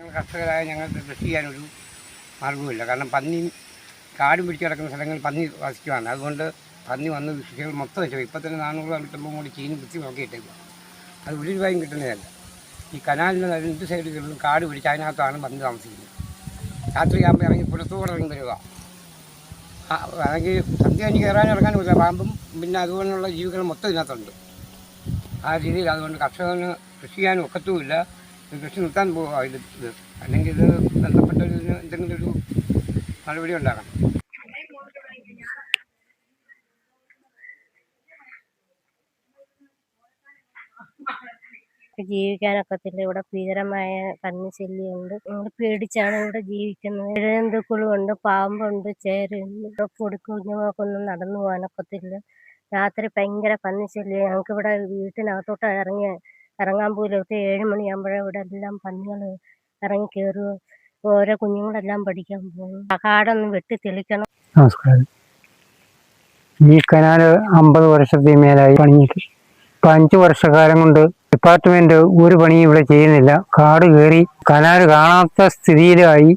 ഞങ്ങൾ കർഷകരായ ഞങ്ങൾക്ക് കൃഷി ചെയ്യാനൊരു മാർഗവുമില്ല കാരണം പന്നി കാടും പിടിച്ചു കിടക്കുന്ന സ്ഥലങ്ങളിൽ പന്നി വസിക്കുവാണ്. അതുകൊണ്ട് പന്നി വന്ന് കൃഷികൾ മൊത്തം വെച്ചു. ഇപ്പം തന്നെ നാനൂറ് കിട്ടുമ്പോൾ കൂടി ചീനി കുത്തി നോക്കിയിട്ടേക്കും അത് ഒരു രൂപയും കിട്ടുന്നതല്ല. ഈ കനാലിന്റെ രണ്ട് സൈഡുകളിലും കാട് പിടിച്ച് അതിനകത്താണ് പന്നി താമസിക്കുന്നത്. രാത്രിയാകുമ്പോൾ ഇറങ്ങി പുറത്തുകൂടെ ഇറങ്ങി വരിക. അല്ലെങ്കിൽ സന്ധ്യ കഴിഞ്ഞ് കയറാൻ പറ്റില്ല. പാമ്പും പിന്നെ അതുപോലുള്ള ജീവികൾ മൊത്തം ഇതിനകത്തുണ്ട്. ആ രീതിയിൽ അതുകൊണ്ട് കർഷകന് കൃഷി ചെയ്യാനും ഒക്കത്തുമില്ല. കൃഷി നിർത്താൻ പോകുക ഇത് ഇത് അല്ലെങ്കിൽ ഇത് ബന്ധപ്പെട്ട ഒരു എന്തെങ്കിലും ഒരു നടപടി ഉണ്ടാക്കണം ജീവിക്കാനൊക്കത്തില്ല ഇവിടെ ഭീകരമായ പന്നി ശല്യമുണ്ട് നമ്മൾ പേടിച്ചാണ് ഇവിടെ ജീവിക്കുന്നത്. ഇഴജന്തുക്കളുണ്ട് പാമ്പുണ്ട് ചേരുണ്ട്. ഇവിടെ പൊടിക്കുഞ്ഞുങ്ങൾക്കൊന്നും നടന്നു പോകാനൊക്കത്തില്ല. രാത്രി ഭയങ്കര പന്നി ശല്യം ഞങ്ങൾക്ക് ഇവിടെ വീട്ടിനകത്തോട്ട് ഇറങ്ങി ഇറങ്ങാൻ പോലും ഏഴ് മണിയാകുമ്പോഴേ ഇവിടെ എല്ലാം പന്നികൾ ഇറങ്ങി കയറുക ഓരോ കുഞ്ഞുങ്ങളെല്ലാം പഠിക്കാൻ പോകും കാടൊന്ന് വെട്ടി തെളിക്കണം. നമസ്കാരം. ഈ കനാൽ അമ്പത് വർഷത്തെ മേലായി പണിഞ്ഞിട്ട്. ഇപ്പം അഞ്ച് വർഷക്കാലം കൊണ്ട് ഡിപ്പാർട്ട്മെന്റ് ഒരു പണിയും ഇവിടെ ചെയ്യുന്നില്ല. കാട് കയറി കനാൽ കാണാത്ത സ്ഥിതിയിലായി.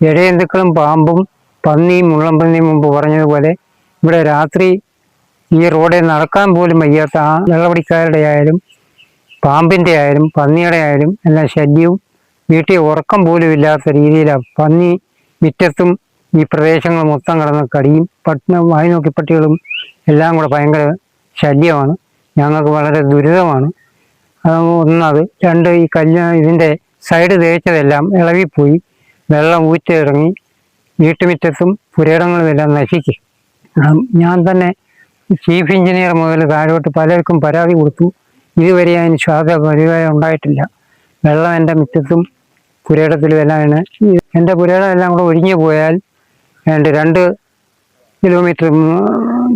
ഇടയന്തുക്കളും പാമ്പും പന്നിയും മുള്ളംപന്നിയും മുമ്പ് പറഞ്ഞതുപോലെ ഇവിടെ രാത്രി ഈ റോഡിൽ നടക്കാൻ പോലും വയ്യാത്ത ആ വെള്ളപടിക്കാരുടെ ആയാലും പാമ്പിന്റെ ആയാലും പന്നിയുടെ ആയാലും എല്ലാം ശല്യവും വീട്ടിൽ ഉറക്കം പോലും ഇല്ലാത്ത രീതിയിലാണ് പന്നി മുറ്റത്തും ഈ പ്രദേശങ്ങൾ മൊത്തം കിടന്ന് കടിയും പട്ടിണ വായി നോക്കി പട്ടികളും എല്ലാം കൂടെ ഭയങ്കര ശല്യമാണ്. ഞങ്ങൾക്ക് വളരെ ദുരിതമാണ്. ഒന്നത്. രണ്ട് ഈ കല്ല് ഇതിന്റെ സൈഡ് തേച്ചതെല്ലാം ഇളകിപ്പോയി വെള്ളം ഊറ്റിറങ്ങി വീട്ടുമുറ്റത്തും പുരയിടങ്ങളും എല്ലാം നശിക്കും ഞാൻ തന്നെ ചീഫ് എഞ്ചിനീയർ മുതൽ താഴോട്ട് പലർക്കും പരാതി കൊടുത്തു. ഇതുവരെ അതിന് ശ്വാസ പരിവാരം ഉണ്ടായിട്ടില്ല. വെള്ളം എന്റെ മുറ്റത്തും പുരയിടത്തിലും എല്ലാമാണ്. എന്റെ പുരയിടം എല്ലാം കൂടെ ഒഴിഞ്ഞു പോയാൽ രണ്ട് രണ്ട് കിലോമീറ്റർ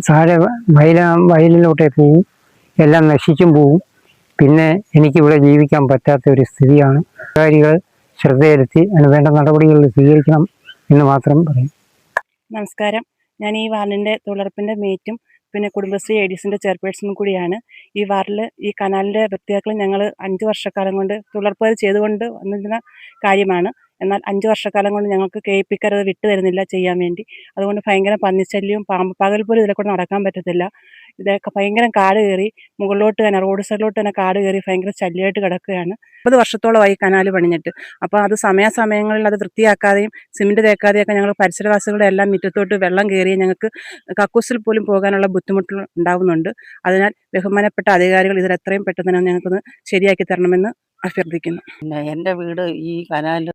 താഴെ വയല വയലിലോട്ടേ പോവും എല്ലാം നശിച്ചും പോവും. പിന്നെ എനിക്കിവിടെ ജീവിക്കാൻ പറ്റാത്ത ഒരു സ്ഥിതിയാണ്. കാര്യങ്ങൾ ശ്രദ്ധയിലെത്തി അതിന് വേണ്ട നടപടികൾ സ്വീകരിക്കണം എന്ന് മാത്രം പറയും. നമസ്കാരം. ഞാൻ ഈ വാർഡിന്റെ തുളർപ്പിന്റെ മേറ്റും പിന്നെ കുടുംബശ്രീ എഡിസിന്റെ ചെയർപേഴ്സണും കൂടിയാണ്. ഈ വാർഡിൽ ഈ കനാലിന്റെ വൃത്തിയാക്കൽ ഞങ്ങൾ അഞ്ച് വർഷക്കാലം കൊണ്ട് തുടർപ്പ് ചെയ്തുകൊണ്ട് വന്നിരുന്ന കാര്യമാണ്. എന്നാൽ അഞ്ച് വർഷക്കാലം കൊണ്ട് ഞങ്ങൾക്ക് കേൾപ്പിക്കരുത് വിട്ടു തരുന്നില്ല ചെയ്യാൻ വേണ്ടി. അതുകൊണ്ട് ഭയങ്കര പന്നിശല്യവും പാമ്പ് പകൽ പോലും ഇതിലെ കൂടെ നടക്കാൻ പറ്റത്തില്ല. ഇതൊക്കെ ഭയങ്കര കാട് കയറി മുകളിലോട്ട് തന്നെ റോഡ് സൈഡിലോട്ട് തന്നെ കാട് കയറി ഭയങ്കര ശല്യമായിട്ട് കിടക്കുകയാണ്. മുപ്പത് വർഷത്തോളമായി കനാൽ പണിഞ്ഞിട്ട്. അപ്പോൾ അത് സമയാസമയങ്ങളിൽ അത് വൃത്തിയാക്കാതെയും സിമെന്റ് തേക്കാതെയൊക്കെ ഞങ്ങൾ പരിസരവാസികളുടെ എല്ലാം മുറ്റത്തോട്ട് വെള്ളം കയറി ഞങ്ങൾക്ക് കക്കൂസിൽ പോലും പോകാനുള്ള ബുദ്ധിമുട്ടുകൾ ഉണ്ടാവുന്നുണ്ട്. അതിനാൽ ബഹുമാനപ്പെട്ട അധികാരികൾ ഇതിൽ എത്രയും പെട്ടെന്ന് ഞങ്ങൾക്കൊന്ന് ശരിയാക്കി തരണമെന്ന് അഭ്യർത്ഥിക്കുന്നു. എന്റെ വീട് ഈ കനാലിൽ